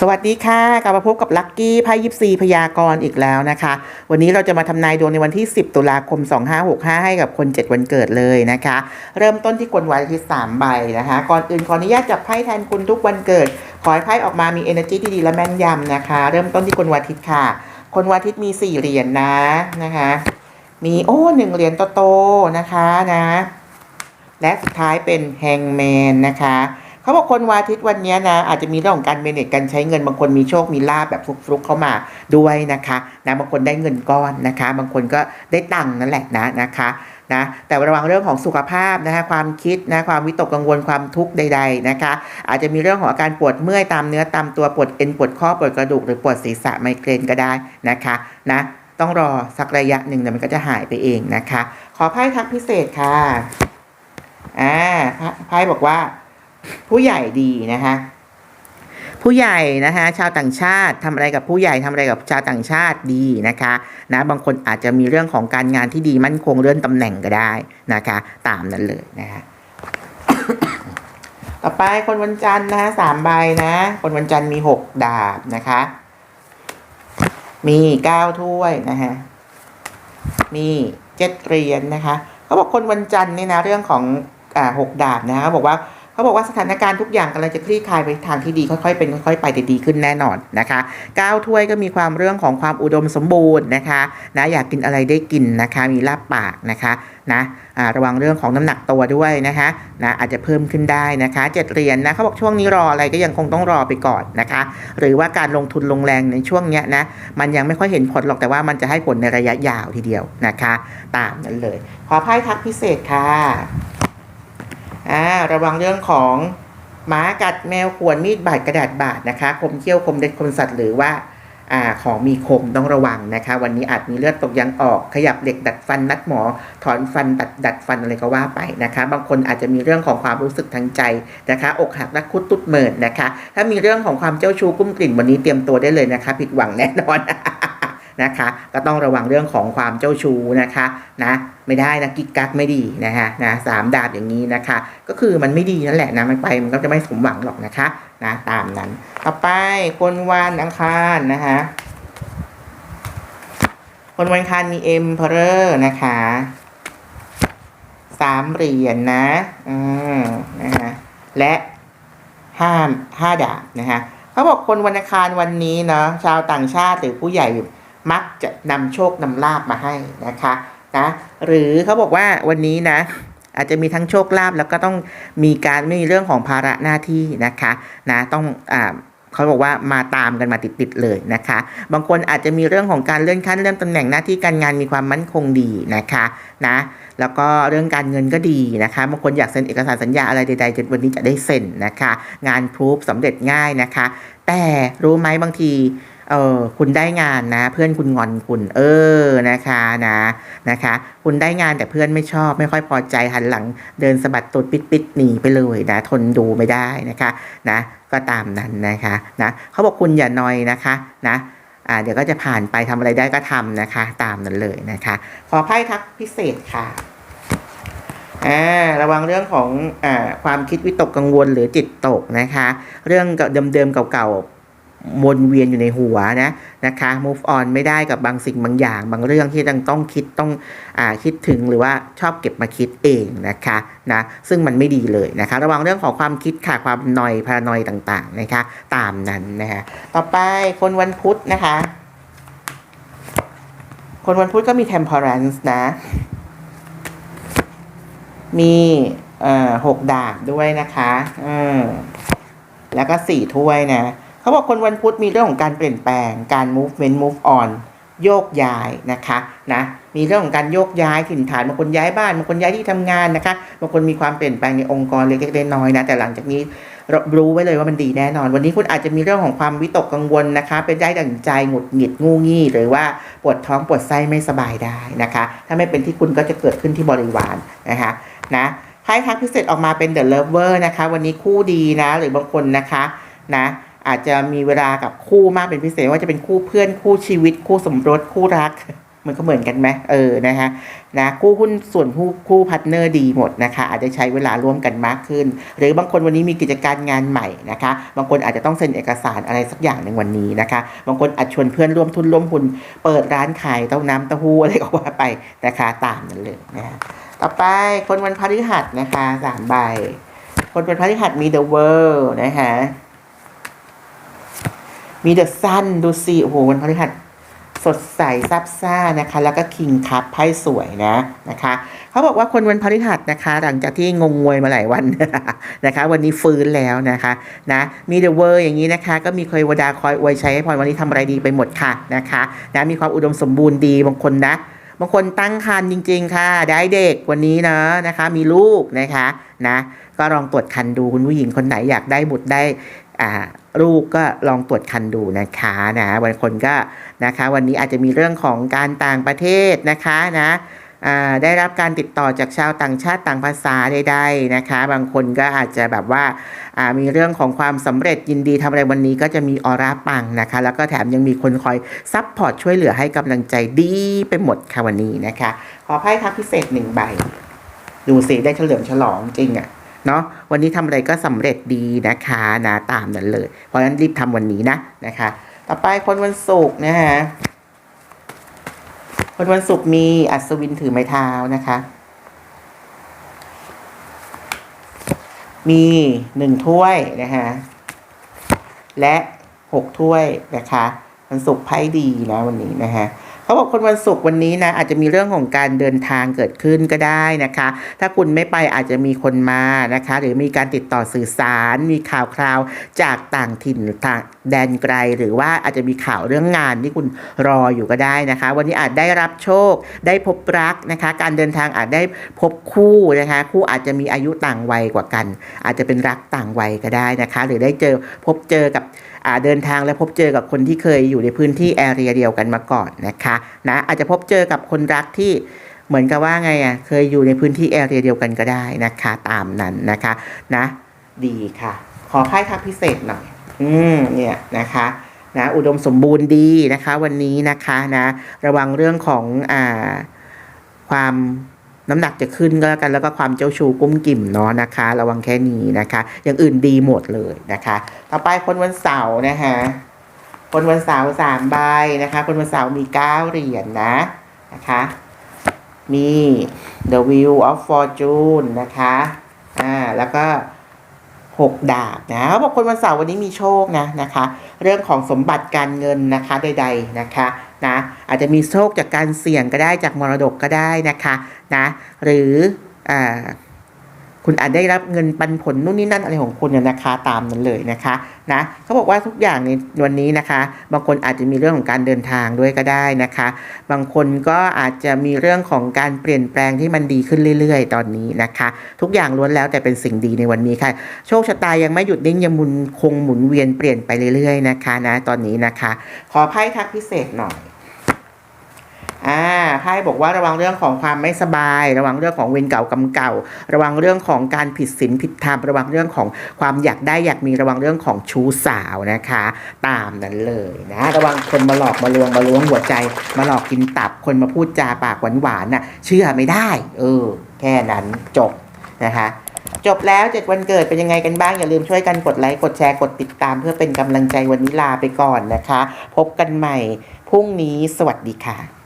สวัสดีค่ะ กลับมาพบกับลัคกี้ไพ่ยิปซีพยากรณ์อีกแล้วนะคะ วันนี้เราจะมาทำนายดวงในวันที่ 10 ตุลาคม 2565 ให้กับคน 7 วันเกิดเลยนะคะ เริ่มต้นที่กลวันอาทิตย์3ใบนะคะ ก่อนอื่นขออนุญาตจับไพ่แทนคุณทุกวันเกิด ขอให้ไพ่ออกมามี energy ที่ดีและแม่นยำนะคะ เริ่มต้นที่กลวันอาทิตย์ค่ะ คนวันอาทิตย์มี 4 เหรียญนะนะคะ มีโอ้หนึ่งเหรียญโตๆนะคะนะ และสุดท้ายเป็นแฮงแมนนะคะ เขาบอกคนวันอาทิตย์วันนี้นะอาจจะมีเรื่องของการเมเนจการใช้เงินบางคนมีโชคมีลาบแบบฟลุกๆเข้ามาด้วยนะคะนะบางคนได้เงินก้อนนะคะ บางคนก็ได้ตังค์นั่นแหละนะนะคะนะแต่ระวังเรื่องของสุขภาพนะคะความคิดนะความวิตกกังวลความทุกข์ใด ๆนะคะ อาจจะมีเรื่องของอาการปวดเมื่อยตามเนื้อตามตัวปวดเอ็นปวดข้อปวดกระดูกหรือปวดศีรษะไมเกรนก็ได้นะคะนะต้องรอสักระยะหนึ่งเดี๋ยวมันก็จะหายไปเองนะคะ ขอไพ่ทักพิเศษค่ะอ่าไพ่บอกว่า ผู้ใหญ่ดีนะคะผู้ใหญ่นะคะชาวต่างชาติทำอะไรกับผู้ใหญ่ทำอะไรกับชาวต่างชาติดีนะคะนะบางคนอาจจะมีเรื่องของการงานที่ดีมั่นคงเลื่อนตำแหน่งก็ได้นะคะ ตามนั้นเลยนะคะต่อไปคนวันจันทร์นะคะสามใบนะ คนวันจันทร์มีหกดาบนะคะ มีเก้าถ้วยนะคะมีเจ็ดเหรียญนะคะเขาบอกคนวันจันทร์นี่นะเรื่องของอ่าหกดาบนะคะเขาบอกว่า เขาบอกว่าสถานการณ์ทุกอย่างกำลังจะคลี่คลายไปทางที่ดีค่อยๆเป็นค่อยๆไปแต่ดีขึ้นแน่นอนนะคะก้าวถ้วยก็มีความเรื่องของความอุดมสมบูรณ์นะคะนะอยากกินอะไรได้กินนะคะ มีลาบปากนะคะนะระวังเรื่องของน้ำหนักตัวด้วยนะคะนะอาจจะเพิ่มขึ้นได้นะคะเจ็ดเหรียญนะเขาบอกช่วงนี้รออะไรก็ยังคงต้องรอไปก่อนนะคะ หรือว่าการลงทุนลงแรงในช่วงเนี้ยนะมันยังไม่ค่อยเห็นผลหรอกแต่ว่ามันจะให้ผลในระยะยาวทีเดียวนะคะ ตามนั้นเลย ขอไพ่ทักพิเศษค่ะ อ่าระวังเรื่องของหมากัดแมวขวนมีดบาดกระดาษบาดนะคะ คมเขี้ยวคมเด็ดคมสัตว์หรือว่าอ่าของมีคมต้องระวังนะคะ วันนี้อาจมีเลือดตกยางออกขยับเหล็กดัดฟันนัดหมอ ถอนฟันตัดดัดฟันอะไรก็ว่าไปนะคะ บางคนอาจจะมีเรื่องของความรู้สึกทางใจนะคะ อกหักรักคุดตุดเมินนะคะ ถ้ามีเรื่องของความเจ้าชู้กุ้มกลิ่นวันนี้เตรียมตัวได้เลยนะคะ ผิดหวังแน่นอน นะคะ ก็ต้องระวังเรื่องของความเจ้าชู้นะคะนะไม่ได้นะกิ๊กกักไม่ดีนะคะนะสามดาบอย่างนี้นะคะ ก็คือมันไม่ดีนั่นแหละนะไม่ไปมันก็จะไม่สมหวังหรอกนะคะนะตามนั้น ต่อไปคนวันอังคารนะคะคนวันอังคารมีเอ็มเพอร์นะคะสามเหรียญนนะอืมนะคะและห้าห้าดาบนะคะเขาบอกคนวันอังคารวันนี้เนาะชาวต่างชาติหรือผู้ใหญ่ มักจะนำโชคนำลาบมาให้นะคะนะหรือเขาบอกว่าวันนี้นะอาจจะมีทั้งโชคลาภแล้วก็ต้องมีการมีเรื่องของภาระหน้าที่นะคะนะต้องอ่าเขาบอกว่ามาตามกันมาติดๆเลยนะคะ บางคนอาจจะมีเรื่องของการเลื่อนขั้นเลื่อนตำแหน่งหน้าที่การงานมีความมั่นคงดีนะคะนะแล้วก็เรื่องการเงินก็ดีนะคะบางคนอยากเซ็นเอกสารสัญญาอะไรใดๆจนวันนี้จะได้เซ็นนะคะ งานพรูฟสำเร็จง่ายนะคะ แต่รู้ไหมบางที เออคุณได้งานนะ เพื่อนคุณงอนคุณ เออนะคะนะนะคะ คุณได้งานแต่เพื่อนไม่ชอบ ไม่ค่อยพอใจหันหลังเดินสะบัดตูดปิดปิดหนีไปเลยนะทนดูไม่ได้นะคะนะก็ตามนั้นนะคะนะเขาบอกคุณอย่านอยนะคะนะอ่าเดี๋ยวก็จะผ่านไปทำอะไรได้ก็ทำนะคะ ตามนั้นเลยนะคะ ขอไพ่ทักพิเศษค่ะอ่าระวังเรื่องของอ่าความคิดวิตกกังวลหรือจิตตกนะคะ เรื่องเดิมๆเก่าๆ วนเวียนอยู่ในหัวนะนะคะ move on ไม่ได้กับบางสิ่งบางอย่าง บางเรื่องที่ต้องต้องคิดต้องอ่าคิดถึงหรือว่าชอบเก็บมาคิดเองนะคะนะซึ่งมันไม่ดีเลยนะคะ ระวังเรื่องของความคิดค่ะความนอยพารานอยต่างๆนะคะ ตามนั้นนะคะต่อไปคนวันพุธนะคะ คนวันพุธก็มี temperance นะ มีเอ่อหกดาบด้วยนะคะอืมแล้วก็สี่ถ้วยนะ เขาบอกคนวันพุธมีเรื่องของการเปลี่ยนแปลง การ movement move on โยกย้ายนะคะนะมีเรื่องของการโยกย้ายถิ่นฐานบางคนย้ายบ้านบางคนย้ายที่ทำงานนะคะบางคนมีความเปลี่ยนแปลงในองค์กรเล็กๆน้อยๆนะแต่หลังจากนี้เรารู้ไว้เลยว่ามันดีแน่นอน วันนี้คุณอาจจะมีเรื่องของความวิตกกังวลนะคะ เป็นได้ดั่งใจหงุดหงิดงูงี้ หรือว่าปวดท้องปวดไส้ไม่สบายได้นะคะ ถ้าไม่เป็นที่คุณก็จะเกิดขึ้นที่บริวารนะคะนะไพ่ทักพิเศษออกมาเป็น The Lover นะคะ วันนี้คู่ดีนะ หรือบางคนนะคะนะ อาจจะมีเวลากับคู่มากเป็นพิเศษว่าจะเป็นคู่เพื่อนคู่ชีวิต คู่สมรสคู่รักมันก็เหมือนกันไหมเออนะคะนะคู่หุ้นส่วนคู่คู่พาร์ทเนอร์ดีหมดนะคะ อาจจะใช้เวลาร่วมกันมากขึ้น หรือบางคนวันนี้มีกิจการงานใหม่นะคะ บางคนอาจจะต้องเซ็นเอกสารอะไรสักอย่างหนึ่งวันนี้นะคะ บางคนอาจชวนเพื่อนร่วมทุนร่วมหุ้นเปิดร้านขายเต้าน้ำเต้าหู้อะไรก็ว่าไปนะคะตามนั้นเลยนะคะต่อไปคนวันพฤหัสนะคะสามใบ คนวันพฤหัสมี The World นะคะ มี The Sun ดูสิโอ้โหวันพฤหัสสดใสซับซ่านะคะ แล้วก็คิงคัพไพ่สวยนะนะคะเขาบอกว่าคนวันพฤหัสนะคะ หลังจากที่งงงวยมาหลายวันนะคะ วันนี้ฟื้นแล้วนะคะนะมีเดอะเวอร์อย่างนี้นะคะ ก็มีเคยวดาคอยอวยชัยให้พรวันนี้ทำอะไรดีไปหมดค่ะนะคะนะมีความอุดมสมบูรณ์ดีบางคนนะบางคนตั้งครรภ์จริง ๆ ค่ะ ได้เด็กวันนี้นะนะคะ มีลูกนะคะนะก็ลองตรวจคันดูคุณผู้หญิงคนไหนอยากได้บุตรได้อ่า ลูกก็ลองตรวจคันดูนะคะนะบางคนก็นะคะ วันนี้อาจจะมีเรื่องของการต่างประเทศนะคะนะได้รับการติดต่อจากชาวต่างชาติต่างภาษาใดๆนะคะ บางคนก็อาจจะแบบว่ามีเรื่องของความสำเร็จยินดีทำอะไรวันนี้ก็จะมีออร่าปังนะคะ แล้วก็แถมยังมีคนคอยซัพพอร์ตช่วยเหลือให้กำลังใจดีไปหมดค่ะวันนี้นะคะ ขอไพ่ทับพิเศษหนึ่งใบ ดูสิได้เฉลิมฉลองจริงอะ่ะ เนาะวันนี้ทำอะไรก็สำเร็จดีนะคะนะตามนั้นเลย เพราะฉะนั้นรีบทำวันนี้นะนะคะ ต่อไปคนวันศุกร์นะฮะคนวันศุกร์มีอัศวินถือไม้เท้านะคะ มีหนึ่งถ้วยนะคะและหกถ้วยนะคะวันศุกร์ไพ่ดีนะวันนี้นะฮะ เขาบอกคนวันศุกร์วันนี้นะอาจจะมีเรื่องของการเดินทางเกิดขึ้นก็ได้นะคะ ถ้าคุณไม่ไปอาจจะมีคนมานะคะ หรือมีการติดต่อสื่อสาร มีข่าวคราวจากต่างถิ่นต่างแดนไกล หรือว่าอาจจะมีข่าวเรื่องงานที่คุณรออยู่ก็ได้นะคะ วันนี้อาจได้รับโชค ได้พบรักนะคะ การเดินทางอาจได้พบคู่นะคะ คู่อาจจะมีอายุต่างวัยกว่ากัน อาจจะเป็นรักต่างวัยก็ได้นะคะ หรือได้เจอพบเจอกับ เดินทางและพบเจอกับคนที่เคยอยู่ในพื้นที่แอเรียเดียวกันมาก่อนนะคะนะอาจจะพบเจอกับคนรักที่เหมือนกับว่าไงอะเคยอยู่ในพื้นที่แอเรียเดียวกันก็ได้นะคะตามนั้นนะคะนะดีค่ะ ขอไพ่ทักพิเศษหน่อยอืมเนี่ยนะคะนะอุดมสมบูรณ์ดีนะคะ วันนี้นะคะนะระวังเรื่องของอ่าความ น้ำหนักจะขึ้นก็แล้วกันแล้วก็ความเจ้าชู้กุ้มกิ่มเนาะนะคะ ระวังแค่นี้นะคะ อย่างอื่นดีหมดเลยนะคะ ต่อไปคนวันเสาร์นะคะคนวันเสาร์สามใบนะคะ คนวันเสาร์มีเก้าเหรียญนะนะคะมี The view of Fortune นะคะอ่าแล้วก็ หกดาบนะเขาบอกคนวันเสาร์วันนี้มีโชคนะนะคะ เรื่องของสมบัติการเงินนะคะใด ๆนะคะนะอาจจะมีโชคจากการเสี่ยงก็ได้จากมรดกก็ได้นะคะนะหรืออ่า คุณอาจได้รับเงินปันผลนู่นนี่นั่นอะไรของคุณเนี่ยนะคะตามนั้นเลยนะคะนะเขาบอกว่าทุกอย่างในวันนี้นะคะ บางคนอาจจะมีเรื่องของการเดินทางด้วยก็ได้นะคะ บางคนก็อาจจะมีเรื่องของการเปลี่ยนแปลงที่มันดีขึ้นเรื่อย ๆ ตอนนี้นะคะ ทุกอย่างล้วนแล้วแต่เป็นสิ่งดีในวันนี้ค่ะ โชคชะตายังไม่หยุดนิ่งยังหมุนคงหมุนเวียนเปลี่ยนไปเรื่อยๆนะคะนะตอนนี้นะคะ ขอไพ่ทักพิเศษหน่อย อ่าไพ่บอกว่าระวังเรื่องของความไม่สบาย ระวังเรื่องของเวรเก่ากรรมเก่า ระวังเรื่องของการผิดศีลผิดธรรมระวังเรื่องของความอยากได้อยากมีระวังเรื่องของชู้สาวนะคะ ตามนั้นเลยนะ ระวังคนมาหลอกมาลวงมาล้วงหัวใจ มาหลอกกินตับคนมาพูดจาปากหวานๆน่ะเชื่อไม่ได้ เออ แค่นั้นจบนะคะจบแล้วเจ็ดวันเกิดเป็นยังไงกันบ้าง อย่าลืมช่วยกันกดไลค์ กดแชร์ กดติดตามเพื่อเป็นกำลังใจวันนี้ลาไปก่อนนะคะ พบกันใหม่พรุ่งนี้สวัสดีค่ะ